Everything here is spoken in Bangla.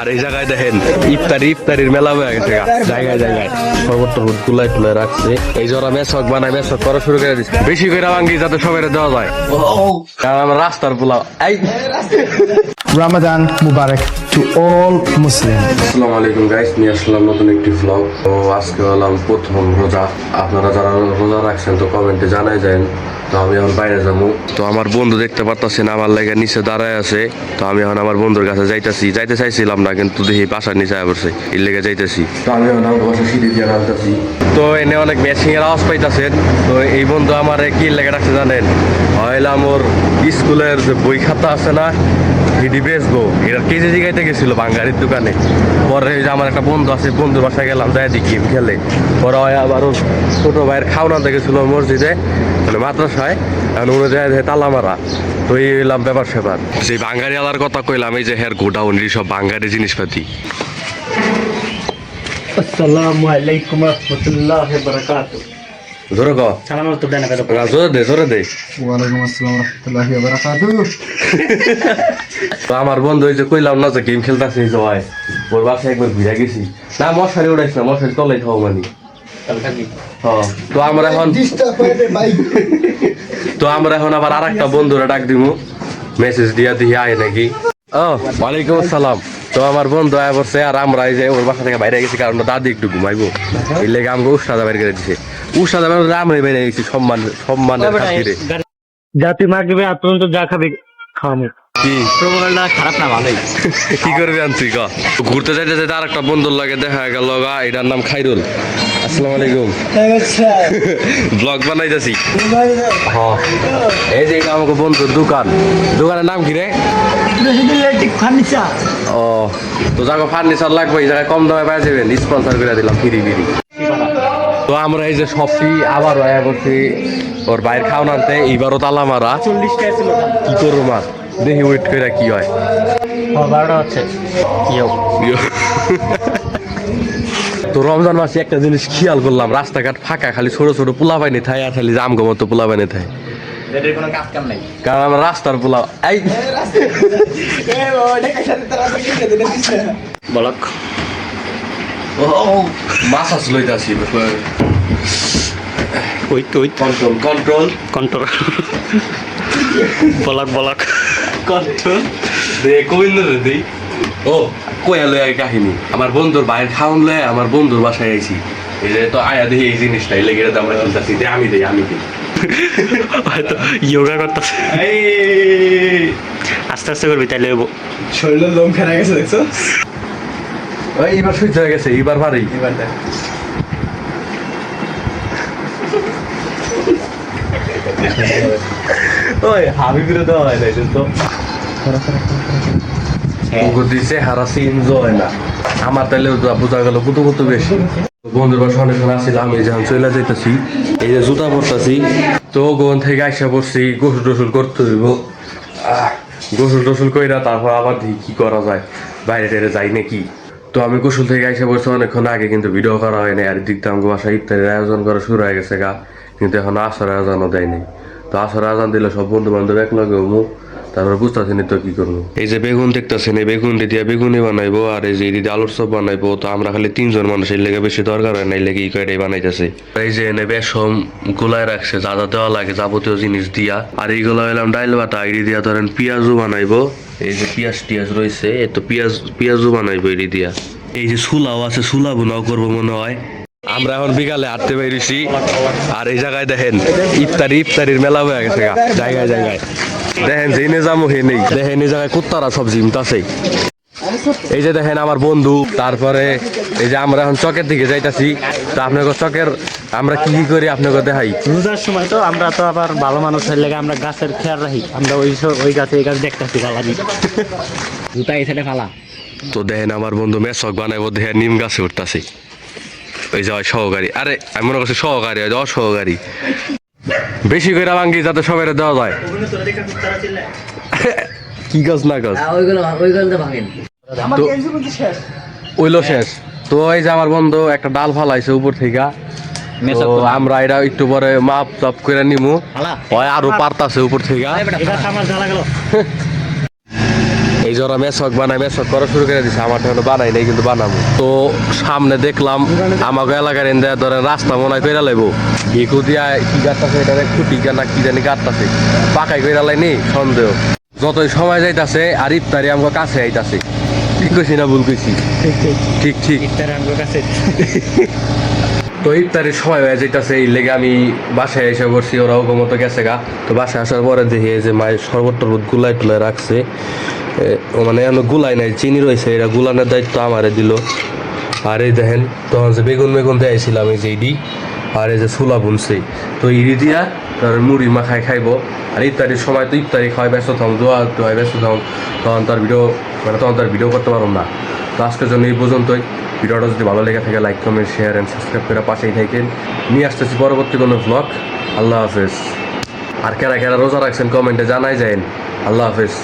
আর এই জায়গায় দেখেন ইফতারি ইফতারির মেলা হয়ে গেছে। জায়গায় জায়গায়। সর্বত্র হুট গুলাই তুলে রাখছে। এই যে ওরা মেসক বানায় মেসক করা শুরু করে দিচ্ছে বেশি করে ভাঙ্গি যাতে সবাই দেওয়া যায়। কারণ রাস্তার পোলাও। এই। Ramadan Mubarak to all Muslims. আসসালামু আলাইকুম গাইস নিয়ে আসলাম নতুন একটি ভ্লগ তো আজকে হলাম প্রথম রোজা। আপনারা যারা রোজা রাখছেন, তো কমেন্টে জানাই যান। তো আমি এখন বাইরে যাব। তো আমার বন্ধু দেখতে পারতাছেন, আমার লাগে নিচে দাঁড়ায় আছে। তো আমি এখন আমার বন্ধুর কাছে যাইতাছি। যাইতে চাইছিলাম না, কিন্তু দেখি বাসার নিচে পড়ছে। এর লেগে যাইতেছি। তো আমি এখন আমার বাসা সিঁড়ি দিয়ে নামতেছি। তো এনে অনেক ম্যাচিং এর আওয়াজ পাইতাছেন। তো এই বন্ধু আমার কি লেগে রাখছে জানেন? হইলাম ওর স্কুলের যে বই খাতা আছে না ভিডি বেচবো এটা কেজি জিগাইতে গেছিল বাঙ্গারির দোকানে। পরে যে আমার একটা বন্ধু আছে, বন্ধুর বাসায় গেলাম যাই দেখি খেলে। পরে আবার ছোট ভাইয়ের খাওয়ানো গেছিল মসজিদে মানে মাদ্রাসায়। এখন উনি যায় তালা মারা। তো এই এলাম ব্যাপার স্যাপার। সেই বাঙ্গারি আলার কথা কইলাম, এই যে হের গোডাউন সব বাঙ্গারি জিনিসপাতি। আসসালামু আলাইকুম রহমতুল্লাহ বারাকাতু ধরে ক সালাম তো দেন বেদ জোরে দে জোরে দে। ওয়ালাইকুম আসসালাম রহমতুল্লাহি ওয়া বারাকাতুহু। তো আমার বন্ধু এই যে কইলাম না যে গেম খেলতেছে এই যে ভাই ওর বাসায় একবার ঘুরে গেছি। না মশারি উড়াইছ না মশারি তলাই খাও মানে। হ্যাঁ, তো আমরা এখন তো আমরা এখন আবার আর একটা বন্ধুরা ডাক দিব মেসেজ দিয়া দিয়ে আয় নাকি। ও ওয়ালাইকুম আসসালাম। তো আমার বন্ধু আয় পড়ছে আর আমরা এই যে ওর বাসা থেকে বাইরে গেছি কারণ দাদি একটু ঘুমাইবো। এই লেগে আমাকে উস্তাদা বাইরে করে দিছে। বাইরে আমরা বাইরে গেছি সম্মান সম্মানের খাতিরে। জাতি মাগবে তো যা খাবে খাওয়ামু। কি? খারাপ না ভালোই। কি করবি আনছি ক? ঘুরতে যাইতে যাইতে আর একটা বন্ধুর লাগে দেখা গেল গা এটার নাম খাইরুল। আসসালামু আলাইকুম। ব্লগ বানাইতেছি। হ্যাঁ এই যে এটা আমাকে বন্ধুর দোকান। দোকানের নাম কি রে? ফার্নিচার ও তো যাকে ফার্নিচার লাগবে এই জায়গায় কম দামে পাওয়া যাবেন স্পন্সর করে দিলাম ফিরি ফিরি। তো আমরা এই যে সফি আবার আয়া করছি। ওর বাইরে খাওয়া আনতে এইবারও তালা মারা। চল্লিশ কি করব মার দেখি ওয়েট করে কি হয়। তো রমজান মাসে একটা জিনিস খেয়াল করলাম রাস্তাঘাট ফাঁকা খালি ছোট ছোট পোলা পাইনি থাই আর খালি জাম মতো পোলা পাইনি থাই কারণ আমরা রাস্তার পোলা এই! বলক। আস লইতাছি ওই তো ওই কন্ট্রোল কন্ট্রোল কন্ট্রোল বলক বলক। কন্ট্রোল দে কোইন রে দে। ও লই আর কাহিনী? আমার বন্ধুর বাইরে খাওন লয়ে আমার বন্ধুর বাসায় আইছি। এই যে তো আয়া দেখি এই জিনিসটা এই লেগে আমরা খেলতেছি দে আমি দেই আমি দেই। হয়তো ইয়োগা করতেছে। আস্তে আস্তে করবি তাইলে শরীরের লোম খেলা গেছে দেখছ? ওই এবার সহ্য হয়ে গেছে এবার এবার দেখ। ওই হাবিবিরে দেওয়া হয় তো। দিছে হারাসি এনজয় না। আমার ওটা বোঝা গেল কত কত বেশি। বন্ধুর বাসা অনেকক্ষণ আসছিলাম এই যখন চলে যাইতেছি এই যে জুতা পরতাছি তো গোন থেকে আইসা পড়ছি গোসল টোসল করতে হইব। গোসল টোসল কইরা তারপর আবার কি করা যায়। বাইরে টাইরে যাই নাকি? তো আমি কৌশল থেকে আইসা বসে অনেকক্ষণ আগে, কিন্তু ভিডিও করা হয়নি। আর দিক দাম বাসায় ইফতারের আয়োজন করা শুরু হয়ে গেছে গা। কিন্তু এখন আসার আয়োজনও দেয়নি। তো আসার আয়োজন দিলে সব বন্ধু বান্ধব এক লগে তারপর বুঝতেছি তো কি করব? এই যে বেগুন দেখতেছেন, এই বেগুন দিয়ে বেগুনি বানাইবো, আর এই যে দিয়ে আলুর চপ বানাইবো, তো আমরা খালি তিনজন মানুষের লেগে বেশি দরকার হয় না, এই লেগে কয়টাই বানাইতেছে। এই যে এনে বেসম গুলাই রাখছে, যা যা দেওয়া লাগে যাবতীয় জিনিস দিয়া। আর এইগুলো হইলাম ডাইল বাটা আইডি দিয়া ধরেন পেঁয়াজও বানাইবো। এই যে পেঁয়াজ টিয়াজ রয়েছে এই তো পেঁয়াজ, পেঁয়াজও বানাইবো এডি দিয়া। এই যে সুলাও আছে, সুলা বোনাও করব মনে হয়। আমরা এখন বিকালে হাঁটতে বেরিয়েছি, আর এই জায়গায় দেখেন, ইফতারি, ইফতারির মেলা হয়ে গেছে জায়গায় জায়গায়। দেখেন যে নিজামও হে নেই। দেখেন এই জায়গায় কুত্তারা সব জিমতাছে এই যে দেখেন আমার বন্ধু তারপরে এই যে আমরা এখন চকের দিকে যাইতাছি তা আপনাকে চকের আমরা কি কি করি আপনাকে দেখাই। রোজার সময় তো আমরা তো আবার ভালো মানুষের হয়ে লেগে আমরা গাছের খেয়াল রাখি। আমরা ওই ওই গাছে এই গাছ দেখতেছি ফালানি জুতা এই সাইডে ফালা। তো দেখেন আমার বন্ধু মেসক বানাইবো দেখেন নিম গাছে উঠতাছে। ওই যে সহকারী। আরে আমি মনে করছি সহকারী ওই যে অসহকারী। বেশি করে ভাঙ্গি যাতে সবাই দেওয়া যায়। কি গাছ না গাছ ওইগুলো ওইগুলো তো ভাঙেন। তো ওইলো শেষ। তো এই যে আমার বন্ধু একটা ডাল ফালাইছে উপর থেকে। আমরা এটা একটু পরে মাপ টাপ করে নিমু। হয় আরও পারতাছে উপর থেকে এবার আমার জ্বালা গেল এই যে ওরা মেসক বানায় মেসক করা শুরু করে দিছে আমার এখনও বানাই নাই কিন্তু বানাবো। তো সামনে দেখলাম আমাকে এলাকার এনে ধরেন রাস্তা মনে হয় কইরা লাইবো। ইকু দিয়া কি গাড়তাছে এটা খুঁটি না কি জানি গাড়তাছে পাকাই কইরা লাইনি সন্দেহ। যতই সময় যাইতাছে আর ইফতারি আমাকে কাছে আইতাছে। ঠিক কইছি না ভুল কইছি? ঠিক ঠিক। ইফতার আমার কাছে। তো ইফতারের সময় হয়ে যেতেছে এই লেগে আমি বাসায় এসে করছি ওরা ওকে মতো গেছে গা। তো বাসায় আসার পরে দেখি যে মায়ের শরবত টরবত গুলাই টুলাই রাখছে। মানে এমন গুলাই নাই, চিনি রয়েছে এটা গুলানোর দায়িত্ব আমারে দিল। আর এই দেখেন, তখন যে বেগুন বেগুন দিয়েছিলাম এই যে ইডি, আর এই যে ছোলা বুনছে। তো ইডি দিয়া তার মুড়ি মাখায় খাইবো। আর ইফতারির সময় তো ইফতারি খাওয়াই ব্যস্ত থাকুন দোয়া দোয়াই ব্যস্ত থাকুন তখন তার ভিডিও মানে তখন তার ভিডিও করতে পারব না। তো আজকের জন্য এই পর্যন্তই। ভিডিওটা যদি ভালো লেগে থাকে like comment share and subscribe করে পাশেই থাকেন। নিয়ে আসতেছি পরবর্তী কোনো ব্লগ আল্লাহ হাফেজ। আর কেরা কেরা রোজা রাখছেন কমেন্টে জানাই যায় আল্লাহ হাফেজ।